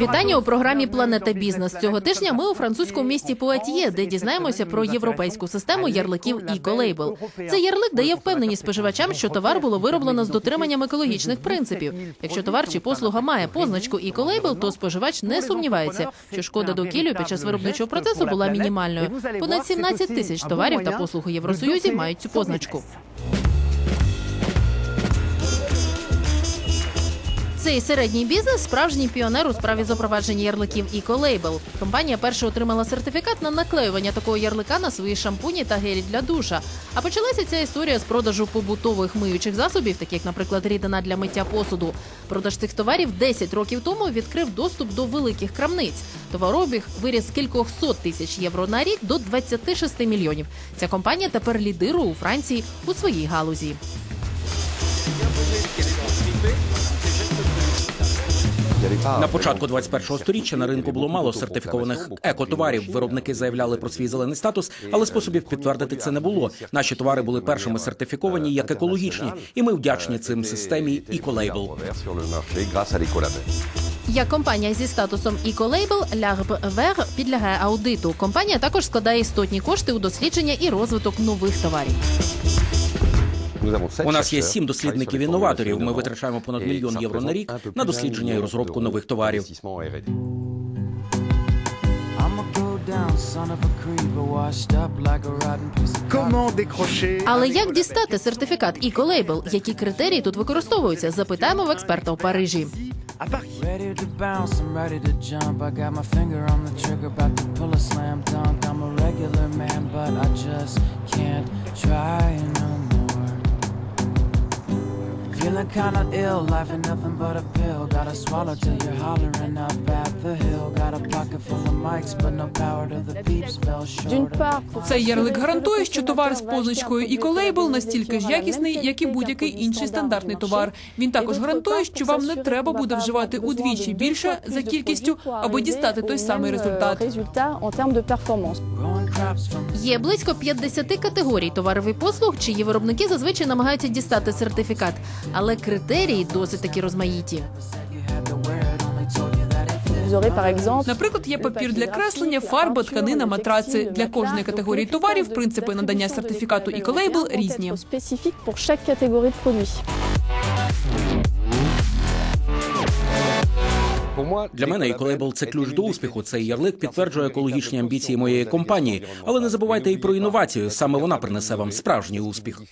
Вітання у програмі Планета Бізнес. Цього тижня ми у французькому місті Пуатьє, де дізнаємося про європейську систему ярликів «Ecolabel». Цей ярлик дає впевненість споживачам, що товар було вироблено з дотриманням екологічних принципів. Якщо товар чи послуга має позначку «Ecolabel», то споживач не сумнівається, що шкода довкіллю під час виробничого процесу була мінімальною. Понад 17 тисяч товарів та послуг у Євросоюзі мають цю позначку. Цей середній бізнес справжній піонер у справі запровадження ярликів «Ecolabel». Компанія перша отримала сертифікат на наклеювання такого ярлика на свої шампуні та гелі для душа. А почалася ця історія з продажу побутових миючих засобів, таких, як, наприклад, рідина для миття посуду. Продаж цих товарів 10 років тому відкрив доступ до великих крамниць. Товарообіг виріс з кількох сот тисяч євро на рік до 26 мільйонів. Ця компанія тепер лідирує у Франції у своїй галузі. На початку 21-го сторіччя на ринку було мало сертифікованих екотоварів. Виробники заявляли про свій зелений статус, але способів підтвердити це не було. Наші товари були першими сертифіковані як екологічні, і ми вдячні цим системі l'écolabel. Як компанія зі статусом «Ecolabel», L'Arbre Vert підлягає аудиту. Компанія також складає істотні кошти у дослідження і розвиток нових товарів. У нас є сім дослідників інноваторів. Ми витрачаємо понад мільйон євро на рік на дослідження і розробку нових товарів. Але як дістати сертифікат «Ecolabel»? Які критерії тут використовуються? Запитаємо в експерта у Парижі. Feeling kinda ill, life ain't nothing but a pill. Gotta swallow till you're hollering up at the hill. Got a pocket full of mics, but no power to the peeps. Fell short. Цей ярлик гарантує, що товар з позначкою «Ecolabel» настільки ж якісний, як і будь-який інший стандартний товар. Він також гарантує, що вам не треба буде вживати удвічі більше за кількістю, аби дістати той самий результат. Є близько 50 категорій товарів і послуг, чиї виробники зазвичай намагаються дістати сертифікат. Але критерії досить таки розмаїті. Наприклад, є папір для креслення, фарба, тканина, матраци. Для кожної категорії товарів принципи надання сертифікату «Ecolabel» різні. Для мене і «Ecolabel» – це ключ до успіху. Цей ярлик підтверджує екологічні амбіції моєї компанії. Але не забувайте і про інновацію. Саме вона принесе вам справжній успіх.